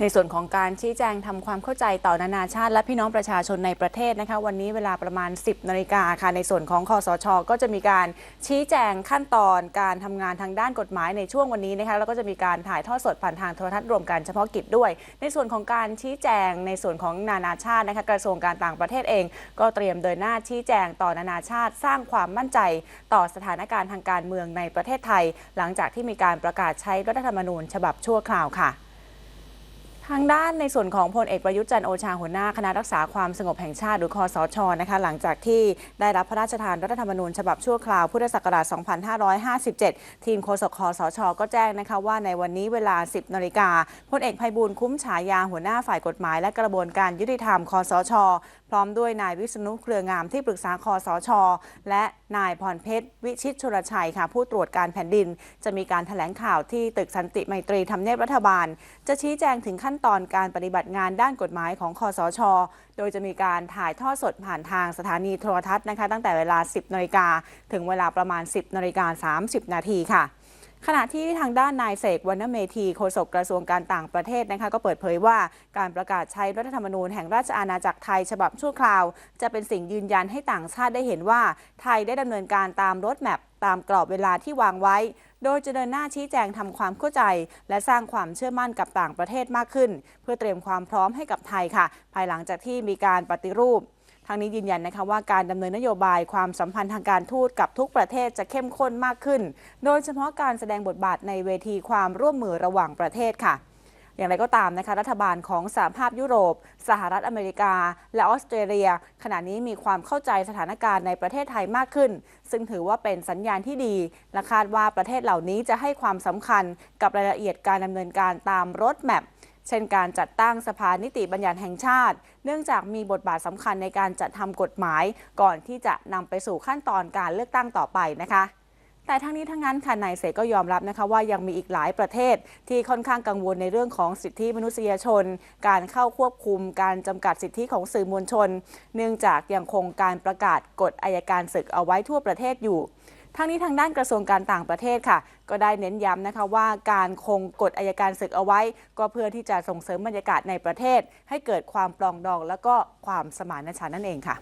ในส่วนของการชี้แจงทำความเข้าใจต่อนานาชาติ และพี่น้องประชาชนในประเทศนะคะ วันนี้เวลาประมาณ 10นาฬิกาค่ะในส่วนของคอสช ก็จะมีการชี้แจงขั้นตอนการทำงานทางด้านกฎหมายในช่วงวันนี้นะคะแล้วก็จะมีการถ่ายทอดสดผ่านทางโทรทัศน์รวมการเฉพาะกิจด้วย ในส่วนของการชี้แจงในส่วนของนานาชาตินะคะกระทรวงการต่างประเทศเอง ก็เตรียมเดินหน้าชี้แจงต่อนานาชาติ สร้างความมั่นใจ ต่อสถานการณ์ทางการเมืองในประเทศไทย หลังจากที่มีการประกาศใช้รัฐธรรมนูญฉบับชั่วคราวค่ะ ทางด้านในส่วนของพลเอกประยุทธ์จันโอชาหัวหน้าคณะรักษาความสงบแห่งชาติหรือคอสชนะคะหลังจากที่ได้รับพระราชทานรัฐธรรมนูญฉบับชั่วคราวพุทธศักราช 2557 ทีมโฆษกคอสช ก็แจ้งนะคะว่าในวันนี้เวลา 10นาฬิกาพลเอกไพบูลคุ้มฉายาหัวหน้าฝ่ายกฎหมายและกระบวนการยุติธรรมคอสช พร้อมด้วยนายวิษณุเครืองามที่ปรึกษาคอสช และนายพรเพชร วิชิตชลชัยค่ะ ผู้ตรวจการแผ่นดิน จะมีการแถลงข่าวที่ตึกสันติไมตรีทำเนียบรัฐบาล จะชี้แจงถึงขั้นตอนการปฏิบัติงานด้านกฎหมายของคอสช โดยจะมีการถ่ายทอดสดผ่านทางสถานีโทรทัศน์นะคะตั้งแต่เวลา 10นาฬิกาถึงเวลาประมาณ 10นาฬิกา30 นาทีค่ะ ขณะที่ทางด้านนายเสกวรรณเมธีโฆษกกระทรวงการต่างประเทศนะคะก็เปิดเผยว่าการประกาศใช้รัฐธรรมนูญแห่งราชอาณาจักรไทยฉบับชั่วคราว จะเป็นสิ่งยืนยันให้ต่างชาติได้เห็นว่า ไทยได้ดำเนินการตามรถแมพตามกรอบเวลาที่วางไว้ โดยจะเดินหน้าชี้แจงทำความเข้าใจ และสร้างความเชื่อมั่นกับต่างประเทศมากขึ้น เพื่อเตรียมความพร้อมให้กับไทยค่ะ ภายหลังจากที่มีการปฏิรูป ทางนี้ยืนยันนะคะว่าการดำเนินนโยบายความสัมพันธ์ทางการทูตกับทุกประเทศจะเข้มข้นมากขึ้น โดยเฉพาะการแสดงบทบาทในเวทีความร่วมมือระหว่างประเทศค่ะอย่างไรก็ตามนะคะรัฐบาลของสหภาพยุโรป สหรัฐอเมริกา และออสเตรเลีย ขณะนี้มีความเข้าใจสถานการณ์ในประเทศไทยมากขึ้น ซึ่งถือว่าเป็นสัญญาณที่ดี และคาดว่าประเทศเหล่านี้จะให้ความสำคัญกับรายละเอียดการดำเนินการตามรถแมพ เช่นการจัดตั้งสภานิติบัญญัติแห่งชาติ เนื่องจากมีบทบาทสำคัญในการจัดทำกฎหมาย ก่อนที่จะนำไปสู่ขั้นตอนการเลือกตั้งต่อไปนะคะแต่ทั้งนี้ทั้งนั้นค่ะนายเสกก็ยอมรับนะคะว่ายังมีอีกหลายประเทศ ที่ค่อนข้างกังวลในเรื่องของสิทธิมนุษยชน การเข้าควบคุมการจำกัดสิทธิของสื่อมวลชน เนื่องจากยังคงการประกาศกฎอายการศึกเอาไว้ทั่วประเทศอยู่ ทั้งนี้ทางด้านกระทรวงการต่างประเทศค่ะ ก็ได้เน้นย้ำนะคะว่าการคงกฎอายการศึกเอาไว้ ก็เพื่อที่จะส่งเสริมบรรยากาศในประเทศ ให้เกิดความปลองดอง และก็ความสมานฉันท์นั่นเองค่ะ